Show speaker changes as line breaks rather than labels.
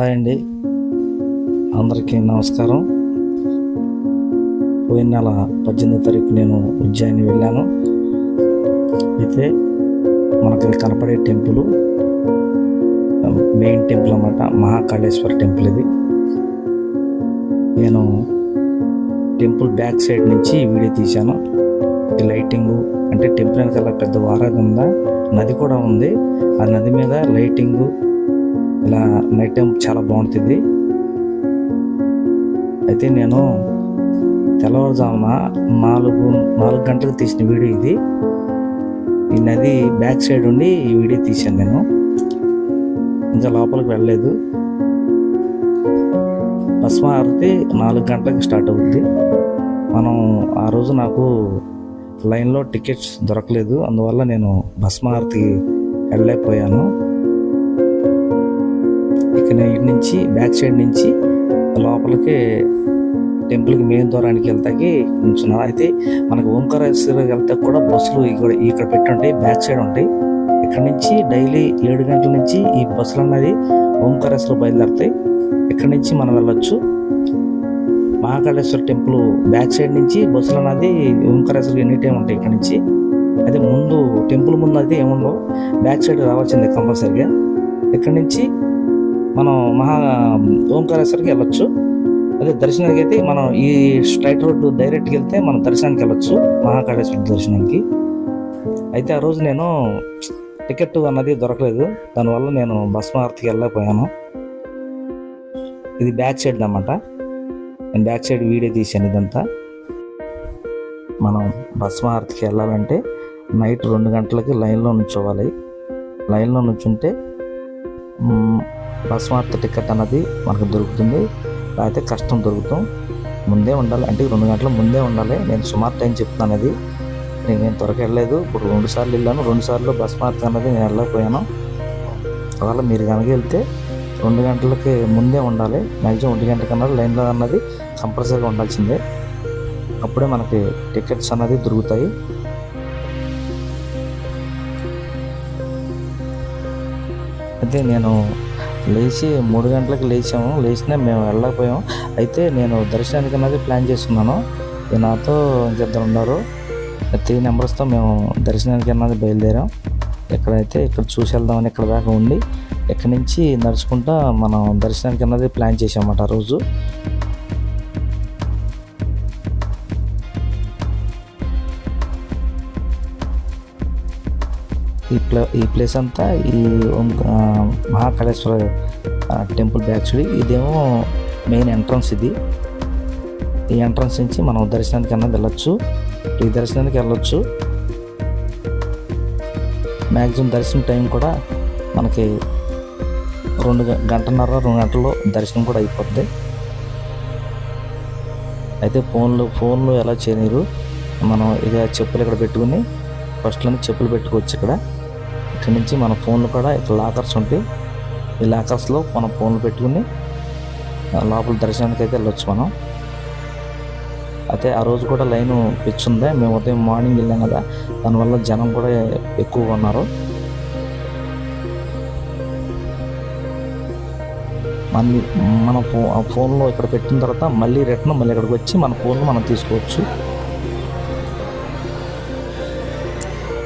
Hi అండి. అందరికీ నమస్కారం. పోయిన నెల పద్దెనిమిది తారీఖు నేను ఉజ్జయిని వెళ్ళాను. అయితే మనకి కనపడే టెంపుల్ మెయిన్ టెంపుల్ అన్నమాట మహాకాళేశ్వర టెంపుల్ ఇది. నేను టెంపుల్ బ్యాక్ సైడ్ నుంచి వీడియో తీశాను. లైటింగు అంటే టెంపుల్ వెనకాల పెద్ద వారాది ఉందా నది కూడా ఉంది. ఆ నది మీద లైటింగు ఇలా నైట్ టైం చాలా బాగుంటుంది. అయితే నేను తెల్లవారుజామున నాలుగు నాలుగు గంటలకు తీసిన వీడియో ఇది. ఈ నది బ్యాక్ సైడ్ ఉండి ఈ వీడియో తీశాను నేను. ఇంకా లోపలికి వెళ్ళలేదు. భస్మారతి నాలుగు గంటలకు స్టార్ట్ అవుద్ది. మనం ఆ రోజు నాకు లైన్లో టికెట్స్ దొరకలేదు. అందువల్ల నేను భస్మారతికి వెళ్ళలేకపోయాను. ఇక ఇటు నుంచి బ్యాక్ సైడ్ నుంచి లోపలికి టెంపుల్కి మెయిన్ ద్వారానికి వెళ్తాకి కొంచెం అయితే మనకు ఓంకారేశ్వరికి వెళ్తే కూడా బస్సులు ఇక్కడ ఇక్కడ పెట్టి ఉంటాయి బ్యాక్ సైడ్ ఉంటాయి. ఇక్కడ నుంచి డైలీ ఏడు గంటల నుంచి ఈ బస్సులు అన్నది ఓంకారేశ్వర బయలుదేరుతాయి. ఇక్కడ నుంచి మనం వెళ్ళొచ్చు. మహాకాళేశ్వర టెంపుల్ బ్యాక్ సైడ్ నుంచి బస్సులు అన్నది ఓంకారేశ్వర ఎనీ టైం ఉంటాయి ఇక్కడ నుంచి. అదే ముందు టెంపుల్ ముందు అయితే ఏముండవు. బ్యాక్ సైడ్ రావాల్సిందే కంపల్సరిగా. ఇక్కడ నుంచి మనం మహా ఓంకారేశ్వరికి వెళ్ళొచ్చు. అదే దర్శనానికి అయితే మనం ఈ స్ట్రైట్ రోడ్డు డైరెక్ట్కి వెళ్తే మనం దర్శనానికి వెళ్ళొచ్చు మహాకాళేశ్వర దర్శనానికి. అయితే ఆ రోజు నేను టికెట్ అన్నది దొరకలేదు. దానివల్ల నేను భస్మారతికి వెళ్ళలేకపోయాను. ఇది బ్యాక్ సైడ్ అన్నమాట. నేను బ్యాక్ సైడ్ వీడియో తీశాను ఇదంతా. మనం భస్మారతికి వెళ్ళాలంటే నైట్ రెండు గంటలకి లైన్లో నుంచోవాలి. లైన్లో నుంచుంటే బస్ భస్మార్త టికెట్ అన్నది మనకు దొరుకుతుంది. అయితే కష్టం దొరుకుతాం. ముందే ఉండాలి. అంటే రెండు గంటల ముందే ఉండాలి. నేను సుమారు టైం చెప్తున్నాను అది నేను నేను త్వరగా వెళ్ళలేదు. ఇప్పుడు రెండు సార్లు వెళ్ళాను. రెండు సార్లు భస్మార్త అనేది నేను వెళ్ళకపోయాను. ఒకవేళ మీరు కనుక వెళ్తే రెండు గంటలకి ముందే ఉండాలి. మ్యాక్సిమం ఒంటి గంట కన్నా లైన్లో అన్నది కంపల్సరీగా ఉండాల్సిందే. అప్పుడే మనకి టికెట్స్ అన్నది దొరుకుతాయి. అయితే నేను లేచి మూడు గంటలకు లేచాము. లేచినా మేము వెళ్ళకపోయాము. అయితే నేను దర్శనానికి అన్నది ప్లాన్ చేసుకున్నాను. నాతో ఇంకిద్దరు ఉన్నారు. త్రీ నెంబర్స్తో మేము దర్శనానికి అన్నది బయలుదేరాం. ఎక్కడైతే ఇక్కడ చూసి వెళ్దామని ఇక్కడ దాకా ఉండి ఇక్కడి నుంచి నడుచుకుంటా మనం దర్శనానికి అన్నది ప్లాన్ చేసామన్నమాట రోజు. ఈ ప్లే ఈ ప్లేస్ అంతా ఈ మహాకాళేశ్వర టెంపుల్ బ్యాక్ సైడ్ ఇదేమో మెయిన్ ఎంట్రన్స్ ఇది. ఈ ఎంట్రన్స్ నుంచి మనం దర్శనానికి అన్నది వెళ్ళొచ్చు. ఈ దర్శనానికి వెళ్ళొచ్చు. మ్యాక్సిమం దర్శనం టైం కూడా మనకి రెండు గంటన్నర రెండు గంటల్లో దర్శనం కూడా అయిపోద్ది. అయితే ఫోన్లు ఫోన్లు ఎలా చేయనీరు? మనం ఇక చెప్పులు ఇక్కడ పెట్టుకుని ఫస్ట్లోనే చెప్పులు పెట్టుకోవచ్చు ఇక్కడ. ఇక్కడ నుంచి మన ఫోన్లు కూడా ఇక్కడ లాకర్స్ ఉంటాయి ఈ లాకర్స్లో మన ఫోన్లు పెట్టుకుని లోపల దర్శనానికి అయితే వెళ్ళొచ్చు మనం. అయితే ఆ రోజు కూడా లైన్ పిచ్ ఉంది మేము ఉదయం మార్నింగ్ వెళ్ళాం కదా దానివల్ల జనం కూడా ఎక్కువగా ఉన్నారు. మళ్ళీ మన ఫో ఆ ఫోన్లో ఇక్కడ పెట్టిన తర్వాత మళ్ళీ రిటర్న్ మళ్ళీ ఇక్కడికి వచ్చి మన ఫోన్ మనం తీసుకోవచ్చు.